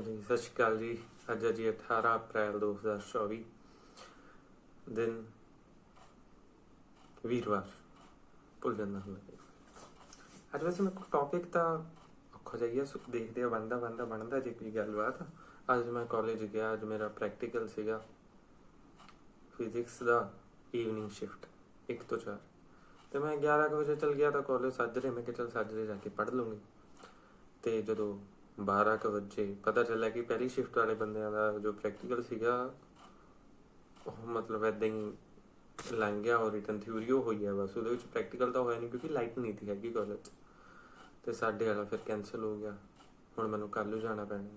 ਹਾਂਜੀ ਸਤਿ ਸ਼੍ਰੀ ਅਕਾਲ ਜੀ। ਅੱਜ ਹੈ ਜੀ 18 ਅਪ੍ਰੈਲ 2024 ਦਿਨ ਵੀਰਵਾਰ। ਭੁੱਲ ਜਾਂਦਾ ਹੁੰਦਾ ਅੱਜ ਵੈਸੇ ਮੈਂ ਟੌਪਿਕ ਤਾਂ ਔਖਾ ਜਾਈਆ ਸੁ ਦੇਖਦੇ ਆ ਬੰਦਾ ਬੰਦਾ ਬਣਦਾ ਜੇ ਕੋਈ ਗੱਲਬਾਤ। ਅੱਜ ਮੈਂ ਕਾਲਜ ਗਿਆ, ਅੱਜ ਮੇਰਾ ਪ੍ਰੈਕਟੀਕਲ ਸੀਗਾ। ਫਿਜ਼ਿਕਸ ਦਾ ਈਵਨਿੰਗ ਸ਼ਿਫਟ 1 ਤੋਂ 4 ਤੇ ਮੈਂ 11 ਕੁ ਵਜੇ ਚਲ ਗਿਆ ਤਾਂ ਕਾਲਜ ਸਾਜਰੇ ਮੈਂ ਕਿਹਾ ਚਲ ਸਾਜਰੇ ਜਾ ਕੇ ਪੜ੍ਹ ਲੂੰਗੀ ਤੇ ਜਦੋਂ 12 ਕੁ ਵਜੇ, ਪਤਾ ਚੱਲਿਆ ਕਿ ਪਹਿਲੀ ਸ਼ਿਫਟ ਵਾਲੇ ਬੰਦਿਆਂ ਦਾ ਜੋ ਪ੍ਰੈਕਟੀਕਲ ਸੀਗਾ, ਉਹ ਮਤਲਬ ਏਦਾਂ ਹੀ ਲੰਘ ਗਿਆ ਉਹ ਰਿਟਨ ਥਿਊਰੀ ਉਹ ਹੋਈ ਹੈ ਬਸ, ਉਹਦੇ ਵਿੱਚ ਪ੍ਰੈਕਟੀਕਲ ਤਾਂ ਹੋਇਆ ਨਹੀਂ ਕਿਉਂਕਿ ਲਾਈਟ ਨਹੀਂ ਸੀ ਹੈਗੀ ਕਾਲਜ ਤੇ ਸਾਡੇ ਵਾਲਾ ਫਿਰ ਕੈਨਸਲ ਹੋ ਗਿਆ। ਹੁਣ ਮੈਨੂੰ ਕੱਲ ਨੂੰ ਜਾਣਾ ਪੈਣਾ।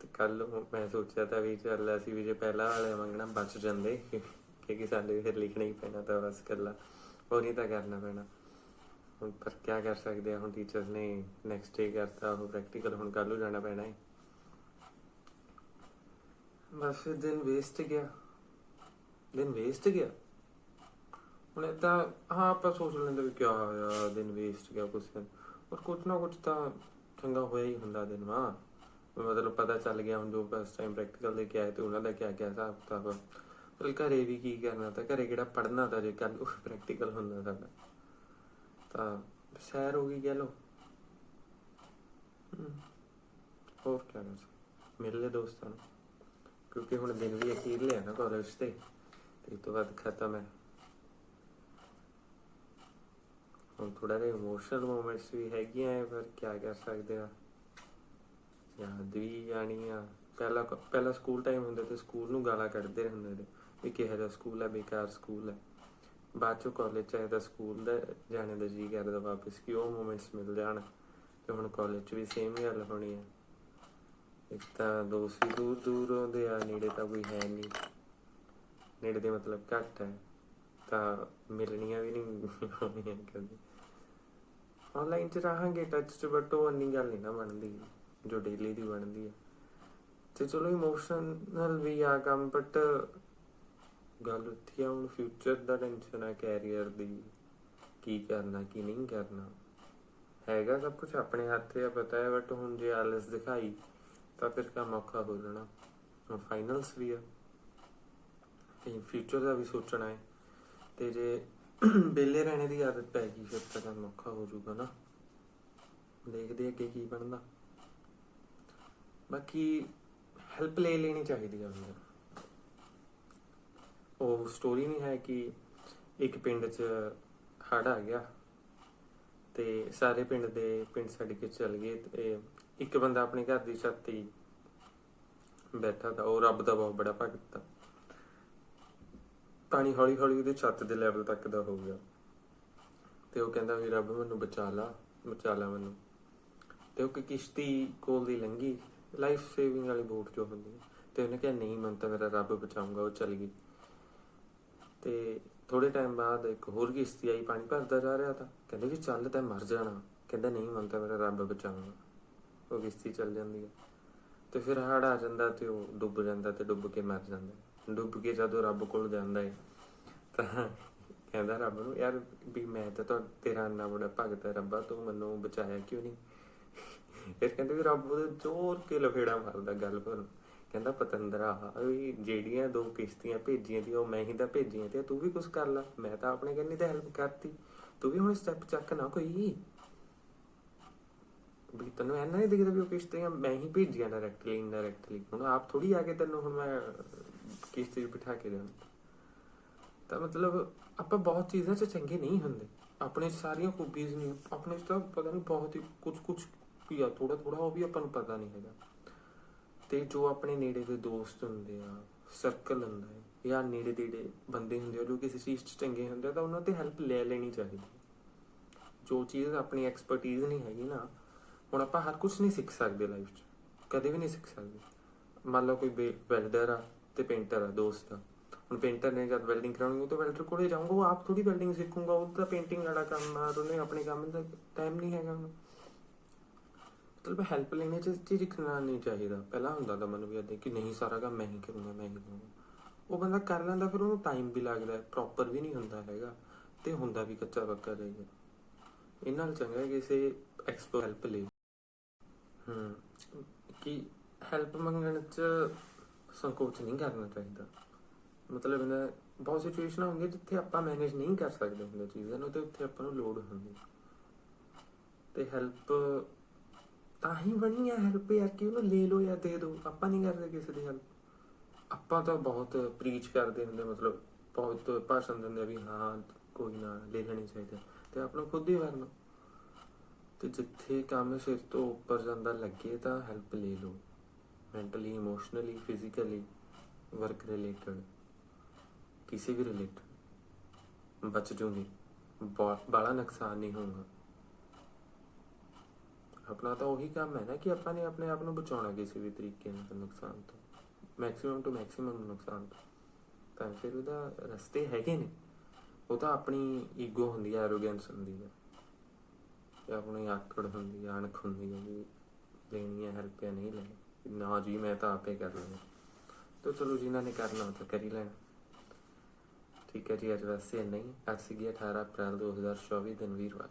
ਤੇ ਕੱਲ ਮੈਂ ਸੋਚਿਆ ਤਾਂ ਵੀ ਚੱਲ ਅਸੀਂ ਵੀ ਜੇ ਪਹਿਲਾਂ ਵਾਲੇ ਮੰਗਣਾ ਬਚ ਜਾਂਦੇ, ਕਿਉਂਕਿ ਸਾਡੇ ਫਿਰ ਲਿਖਣਾ ਹੀ ਪੈਣਾ ਤਾਂ ਬਸ ਕੱਲਾ ਉਹ ਨਹੀਂ ਤਾਂ ਕਰਨਾ ਪੈਣਾ। ਹੁਣ ਪਰ ਕੀ ਕਰ ਸਕਦੇ ਆ? ਹੁਣ ਟੀਚਰਸ ਨੇ ਨੈਕਸਟ ਡੇ ਕਰਤਾ, ਉਹ ਪ੍ਰੈਕਟੀਕਲ ਹੁਣ ਕੱਲ ਨੂੰ ਜਾਣਾ ਪੈਣਾ ਹੈ ਬਸ ਫਿਰ ਦਿਨ ਵੇਸਟ ਗਿਆ। ਦਿਨ ਵੇਸਟ ਗਿਆ। ਹੁਣ ਇਹ ਹਾਂ, ਆਪਾਂ ਸੋਚ ਲੈਂਦੇ ਵੀ ਕੀ ਹੋਇਆ ਦਿਨ ਵੇਸਟ ਗਿਆ ਕੁਛ ਦਿਨ। ਪਰ ਕੁਛ ਨਾ ਕੁਛ ਤਾਂ ਚੰਗਾ ਹੋਇਆ ਹੀ ਹੁੰਦਾ ਦਿਨ ਵਾ। ਮਤਲਬ ਪਤਾ ਚੱਲ ਗਿਆ ਹੁਣ ਜੋ ਫਸਟ ਟਾਈਮ ਪ੍ਰੈਕਟੀਕਲ ਦੇ ਕੇ ਆਏ ਤੇ ਉਹਨਾਂ ਦਾ ਕਿਆ ਕਿਆ ਹਿਸਾਬ ਕਿਤਾਬ ਚਲ ਘਰੇ ਵੀ ਕੀ ਕਰਨਾ ਤਾਂ ਘਰੇ ਕਿਹੜਾ ਪੜ੍ਹਨਾ ਤਾਂ ਜੇ ਕੱਲ ਪ੍ਰੈਕਟੀਕਲ ਹੁੰਦਾ ਸਾਡਾ। ਤਾਂ ਸੈਰ ਹੋ ਗਈ ਕਹਿ ਲੋ ਹੋਰ ਕੀ ਕਰ ਸਕਦੇ? ਮਿਲ ਲੈ ਦੋਸਤਾਂ ਨੂੰ। ਕਿਉਂਕਿ ਹੁਣ ਦਿਨ ਵੀ ਅਖੀਰ ਲਿਆ ਨਾ ਕਾਲਜ ਤੇ ਤੇ ਤੋਂ ਬਾਅਦ ਖਤਮ ਹੈ। ਹੁਣ ਥੋੜਾ ਜਿਹਾ ਇਮੋਸ਼ਨਲ ਮੂਮੈਂਟਸ ਵੀ ਹੈਗੀਆਂ ਹੈ ਪਰ ਕੀ ਕਰ ਸਕਦੇ ਆ? ਯਾਦ ਵੀ ਜਾਣੀ ਆ ਪਹਿਲਾ ਪਹਿਲਾ ਸਕੂਲ ਟਾਈਮ ਹੁੰਦਾ ਤੇ ਸਕੂਲ ਨੂੰ ਗਾਲਾਂ ਕੱਢਦੇ ਰਹਿੰਦੇ ਨੇ, ਵੀ ਕਿਹੋ ਜਿਹਾ ਸਕੂਲ ਹੈ, ਬੇਕਾਰ ਸਕੂਲ ਹੈ। ਬਾਅਦ ਚੋਂ ਕਾਲਜ ਚ ਆਇਆ ਤਾਂ ਸਕੂਲ ਦਾ ਜਾਣੇ ਦਾ ਜੀ ਕਰਦਾ ਵਾਪਸ ਕਿ ਉਹ ਮੂਮੈਂਟਸ ਮਿਲ ਜਾਣ ਤੇ ਹੁਣ ਕਾਲਜ ਚ ਵੀ ਸੇਮ ਗੱਲ ਹੋਣੀ ਹੈ ਇੱਕ ਤਾਂ ਦੋਸਤ ਵੀ ਦੂਰ ਦੂਰ ਹੁੰਦੇ ਆ, ਨੇੜੇ ਤਾਂ ਕੋਈ ਹੈ ਨਹੀਂ। ਨੇੜੇ ਦੇ ਮਤਲਬ ਘੱਟ ਹੈ। ਤਾਂ ਮਿਲਣੀਆਂ ਵੀ ਨਹੀਂ ਹੋਣੀਆਂ ਕਦੇ। ਆਨਲਾਈਨ ਚ ਰਹਾਂਗੇ ਟੱਚ ਚ ਬਟ ਉਹ ਇੰਨੀ ਗੱਲ ਨਹੀਂ ਨਾ ਬਣਦੀ, ਜੋ ਡੇਲੀ ਦੀ ਬਣਦੀ ਹੈ ਤੇ ਚਲੋ ਇਮੋਸ਼ਨਲ ਵੀ ਆ ਕੰਮ ਬਟ ਗੱਲ ਉੱਥੇ ਆ, ਹੁਣ ਫਿਊਚਰ ਦਾ ਟੈਨਸ਼ਨ ਹੈ ਕੈਰੀਅਰ ਦੀ, ਕੀ ਕਰਨਾ, ਕੀ ਨਹੀਂ ਕਰਨਾ। ਹੈਗਾ ਸਭ ਕੁਝ ਆਪਣੇ ਹੱਥ 'ਤੇ ਪਤਾ ਹੈ ਬਟ ਹੁਣ ਜੇ ਆਲਸ ਦਿਖਾਈ, ਤਾਂ ਫਿਰ ਕੰਮ ਔਖਾ ਹੋ ਜਾਣਾ। ਹੁਣ ਫਾਈਨਲਸ ਵੀ ਆ, ਤੇ ਫਿਊਚਰ ਦਾ ਵੀ ਸੋਚਣਾ ਹੈ। ਤੇ ਜੇ ਬੇਲੇ ਰਹਿਣੇ ਦੀ ਆਦਤ ਪੈ ਗਈ, ਫਿਰ ਤਾਂ ਕੰਮ ਔਖਾ ਹੋ ਜਾਊਗਾ ਨਾ। ਦੇਖਦੇ ਅੱਗੇ ਕੀ ਬਣਦਾ। ਬਾਕੀ ਹੈਲਪ ਲੈ ਲੈਣੀ ਚਾਹੀਦੀ ਆ ਮੈਨੂੰ ਉਹ ਸਟੋਰੀ ਨਹੀਂ ਹੈ ਕਿ ਇੱਕ ਪਿੰਡ 'ਚ ਹੜ ਆ ਗਿਆ ਤੇ ਸਾਰੇ ਪਿੰਡ ਦੇ ਪਿੰਡ ਛੱਡ ਕੇ ਚਲ ਗਏ ਤੇ ਇੱਕ ਬੰਦਾ ਆਪਣੇ ਘਰ ਦੀ ਛੱਤ ਤੇ ਬੈਠਾ ਤਾਂ ਉਹ ਰੱਬ ਦਾ ਬਹੁਤ ਬੜਾ ਭਗਤ ਆ। ਪਾਣੀ ਹੌਲੀ ਹੌਲੀ ਉਹਦੇ ਛੱਤ ਦੇ ਲੈਵਲ ਤੱਕ ਦਾ ਹੋ ਗਿਆ। ਤੇ ਉਹ ਕਹਿੰਦਾ ਵੀ ਰੱਬ ਮੈਨੂੰ ਬਚਾ ਲਾ ਬਚਾ ਲਾ ਮੈਨੂੰ। ਤੇ ਉਹ ਇੱਕ ਕਿਸ਼ਤੀ ਕੋਲ ਦੀ ਲੰਗੀ ਲਾਈਫ ਸੇਵਿੰਗ ਵਾਲੀ ਬੋਟ ਜੋ ਹੁੰਦੀ ਹੈ ਤੇ ਉਹਨੇ ਕਿਹਾ, ਨਹੀਂ ਮਨ ਤਾਂ ਮੇਰਾ ਰੱਬ ਬਚਾਊਗਾ, ਉਹ ਚਲ ਗਈ। ਤੇ ਥੋੜੇ ਟਾਈਮ ਬਾਅਦ ਇੱਕ ਹੋਰ ਕਿਸ਼ਤੀ ਆਈ, ਪਾਣੀ ਭਰਦਾ ਜਾ ਰਿਹਾ ਤਾਂ। ਕਹਿੰਦੇ ਵੀ ਚੱਲ ਤੈਂ ਮਰ ਜਾਣਾ। ਕਹਿੰਦਾ ਨਹੀਂ ਮੰਨਦਾ ਮੇਰਾ ਰੱਬ ਬਚਾਉਣਾ। ਉਹ ਕਿਸ਼ਤੀ ਚੱਲ ਜਾਂਦੀ ਹੈ ਤੇ ਫਿਰ ਹੜ ਆ ਜਾਂਦਾ ਤੇ ਉਹ ਡੁੱਬ ਜਾਂਦਾ ਤੇ ਡੁੱਬ ਕੇ ਮਰ ਜਾਂਦਾ। ਡੁੱਬ ਕੇ ਜਦੋਂ ਰੱਬ ਕੋਲ ਜਾਂਦਾ ਹੈ ਤਾਂ ਕਹਿੰਦਾ ਰੱਬ ਨੂੰ, ਯਾਰ ਵੀ ਮੈਂ ਤਾਂ ਤੁਹਾ- ਤੇਰਾ ਇੰਨਾ ਬੜਾ ਭਗਤ ਹੈ ਰੱਬਾ ਤੂੰ ਮੈਨੂੰ ਬਚਾਇਆ ਕਿਉਂ ਨਹੀਂ? ਫਿਰ ਕਹਿੰਦੇ ਵੀ ਰੱਬ ਉਹਦੇ ਜ਼ੋਰ ਕੇ ਲਫੇੜਾ ਮਾਰਦਾ ਗੱਲ ਪਰ ਕਹਿੰਦਾ, ਪਤੰਦਰਾ ਵੀ ਜਿਹੜੀਆਂ ਦੋ ਕਿਸ਼ਤੀਆਂ ਭੇਜੀਆਂ ਦੀ ਉਹ ਮੈਂ ਹੀ ਤਾਂ ਭੇਜੀਆਂ ਤੇ ਤੂੰ ਵੀ ਕੁਝ ਕਰ ਲੈ। ਮੈਂ ਤਾਂ ਆਪਣੇ ਕੰਨੀ ਤੇ ਹੈਲਪ ਕਰਤੀ। ਤੂੰ ਵੀ ਹੁਣ ਸਟੈਪ ਚੱਕ ਨਾ ਕੋਈ। ਵੀ ਤੈਨੂੰ ਐਨਾ ਨਹੀਂ ਦਿਖਦਾ ਵੀ ਉਹ ਕਿਸ਼ਤੀਆਂ ਮੈਂ ਹੀ ਭੇਜੀਆਂ ਡਾਇਰੈਕਟਲੀ ਇਨਡਾਇਰੈਕਟਲੀ ਹੁਣ ਆਪ ਥੋੜੀ ਆ ਕੇ ਤੈਨੂੰ ਹੁਣ ਮੈਂ ਕਿਸ਼ਤੀ 'ਚ ਬਿਠਾ ਕੇ ਦੇਣਾ ਤਾਂ ਮਤਲਬ ਆਪਾਂ ਬਹੁਤ ਚੀਜ਼ਾਂ 'ਚ ਚੰਗੇ ਨਹੀਂ ਹੁੰਦੇ। ਆਪਣੇ ਸਾਰੀਆਂ ਖੂਬੀਆਂ ਨਹੀਂ ਆਪਣੇ 'ਚ ਤਾਂ ਪਤਾ ਨਹੀਂ ਬਹੁਤ ਹੀ ਕੁਝ ਕੁਝ ਵੀ ਆ ਥੋੜਾ ਥੋੜਾ ਉਹ ਵੀ ਆਪਾਂ ਨੂੰ ਪਤਾ ਨਹੀਂ ਹੈਗਾ। ਤੇ ਜੋ ਆਪਣੇ ਨੇੜੇ ਦੇ ਦੋਸਤ ਹੁੰਦੇ ਆ ਸਰਕਲ ਹੁੰਦਾ ਹੈ, ਜਾਂ ਨੇੜੇ ਦੇੜੇ ਬੰਦੇ ਹੁੰਦੇ ਆ, ਜੋ ਕਿਸੇ ਚੀਜ਼ 'ਚ ਚੰਗੇ ਹੁੰਦੇ ਆ, ਤਾਂ ਉਹਨਾਂ ਤੇ ਹੈਲਪ ਲੈ ਲੈਣੀ ਚਾਹੀਦੀ ਜੋ ਚੀਜ਼ ਆਪਣੀ ਐਕਸਪਰਟੀਜ਼ ਨਹੀਂ ਹੈਗੀ ਨਾ, ਹੁਣ ਆਪਾਂ ਹਰ ਕੁਝ ਨਹੀਂ ਸਿੱਖ ਸਕਦੇ ਲਾਈਫ 'ਚ, ਕਦੇ ਵੀ ਨਹੀਂ ਸਿੱਖ ਸਕਦੇ। ਮੰਨ ਲਓ ਕੋਈ ਵੈਲਡਰ ਆ ਤੇ ਪੇਂਟਰ ਆ, ਦੋਸਤ ਆ। ਹੁਣ ਪੇਂਟਰ ਨੇ ਜਦ ਵੈਲਡਿੰਗ ਕਰਾਉਣੀ, ਉਹ ਤਾਂ ਵੈਲਡਰ ਕੋਲੇ ਜਾਊਂਗਾ, ਉਹ ਆਪ ਥੋੜੀ ਵੈਲਡਿੰਗ ਸਿੱਖੂਗਾ, ਉਹ ਤਾਂ ਪੇਂਟਿੰਗ ਵਾਲਾ ਕੰਮ ਆ, ਉਹਨੇ ਆਪਣੇ ਕੰਮ ਦਾ ਟਾਈਮ ਨਹੀਂ ਹੈਗਾ ਉਹਨੂੰ ਮਤਲਬ ਹੈਲਪ ਲੈਣੇ ਚ ਝਿਜਕਣਾ ਨਹੀਂ ਚਾਹੀਦਾ। ਪਹਿਲਾਂ ਹੁੰਦਾ ਤਾਂ ਮਨ ਵੀ ਏਦਾਂ ਕਿ ਨਹੀਂ ਸਾਰਾ ਕੰਮ ਮੈਂ ਹੀ ਕਰੂੰਗਾ, ਮੈਂ ਹੀ ਕਰੂੰਗਾ। ਉਹ ਬੰਦਾ ਕਰ ਲੈਂਦਾ, ਫਿਰ ਉਹਨੂੰ ਟਾਈਮ ਵੀ ਲੱਗਦਾ ਪ੍ਰੋਪਰ ਵੀ ਨਹੀਂ ਹੁੰਦਾ ਹੈਗਾ। ਤੇ ਹੁੰਦਾ ਵੀ ਕੱਚਾ ਪੱਕਾ ਰਹੇਗਾ ਇਹਨਾਂ ਨਾਲ ਚੰਗਾ ਕਿਸੇ ਐਕਸਪਰਟ ਹੈਲਪ ਲਈ। ਹੂੰ, ਕਿ ਹੈਲਪ ਮੰਗਣ ਚ ਸੰਕੋਚ ਨਹੀਂ ਕਰਨਾ ਚਾਹੀਦਾ। ਮਤਲਬ ਇਹਨਾਂ, ਬਹੁਤ ਸਿਚੁਏਸ਼ਨਾਂ ਹੁੰਦੀਆਂ ਜਿੱਥੇ ਆਪਾਂ ਮੈਨੇਜ ਨਹੀਂ ਕਰ ਸਕਦੇ ਹੁੰਦੇ ਚੀਜ਼ਾਂ ਨੂੰ, ਤੇ ਉੱਥੇ ਆਪਾਂ ਨੂੰ ਲੋੜ ਹੁੰਦੀ। ਤੇ ਹੈਲਪ ਤਾਂ ਹੀ ਬਣੀ ਆ ਹੈਲਪ ਯਾਰ, ਕਿ ਉਹਨੂੰ ਲੈ ਲਓ ਜਾਂ ਦੇ ਦਿਓ ਆਪਾਂ ਨਹੀਂ ਕਰਦੇ ਕਿਸੇ ਦੀ ਹੈਲਪ ਆਪਾਂ ਤਾਂ ਬਹੁਤ ਪ੍ਰੀਚ ਕਰਦੇ ਹੁੰਦੇ, ਮਤਲਬ ਬਹੁਤ ਭਾਸ਼ਣ ਦਿੰਦੇ ਵੀ ਹਾਂ, ਕੋਈ ਨਾ, ਲੈ ਲੈਣੀ ਚਾਹੀਦੀ ਤੇ ਆਪਣਾ ਖੁਦ ਹੀ ਵਰਨਾ। ਤੇ ਜਿੱਥੇ ਕੰਮ ਸਿਰ ਤੋਂ ਉੱਪਰ ਜਾਂਦਾ ਲੱਗੇ ਤਾਂ ਹੈਲਪ ਲੈ ਲਓ। Mentally emotionally physically work related ਕਿਸੇ ਵੀ ਰਿਲੇਟਡ ਬਚ ਜੂਗੀ ਬੜਾ ਨੁਕਸਾਨ ਨਹੀਂ ਹੋਊਗਾ। ਆਪਣਾ ਤਾਂ ਉਹੀ ਕੰਮ ਹੈ ਨਾ ਕਿ ਆਪਾਂ ਨੇ ਆਪਣੇ ਆਪ ਨੂੰ ਬਚਾਉਣਾ ਕਿਸੇ ਵੀ ਤਰੀਕੇ ਨਾਲ ਨੁਕਸਾਨ ਤੋਂ। ਮੈਕਸਿਮਮ ਟੂ ਮੈਕਸਿਮਮ ਨੁਕਸਾਨ ਤੋਂ। ਤਾਂ ਫਿਰ ਉਹਦਾ ਰਸਤੇ ਹੈਗੇ ਨੇ। ਉਹ ਤਾਂ ਆਪਣੀ ਈਗੋ ਹੁੰਦੀ ਹੈ ਐਰੋਗੈਂਸ ਹੁੰਦੀ ਹੈ ਤੇ ਆਪਣੀ ਆਕੜ ਹੁੰਦੀ ਹੈ ਅਣਖ ਹੁੰਦੀ ਹੈ ਵੀ ਲੈਣੀ ਹੈ ਹੈਲਪ ਜਾਂ ਨਹੀਂ ਲੈਣੀ। ਨਾ ਜੀ, ਮੈਂ ਤਾਂ ਆਪੇ ਕਰ ਲੈਣਾ ਤਾਂ ਚਲੋ ਜਿਨ੍ਹਾਂ ਨੇ ਕਰਨਾ ਉਹ ਤਾਂ ਕਰ ਹੀ ਲੈਣਾ। ਠੀਕ ਹੈ ਜੀ, ਅੱਜ ਵੈਸੇ ਨਹੀਂ ਅੱਜ ਸੀਗੀ 18 ਅਪ੍ਰੈਲ 2024 ਦਿਨ ਵੀਰਵਾਰ।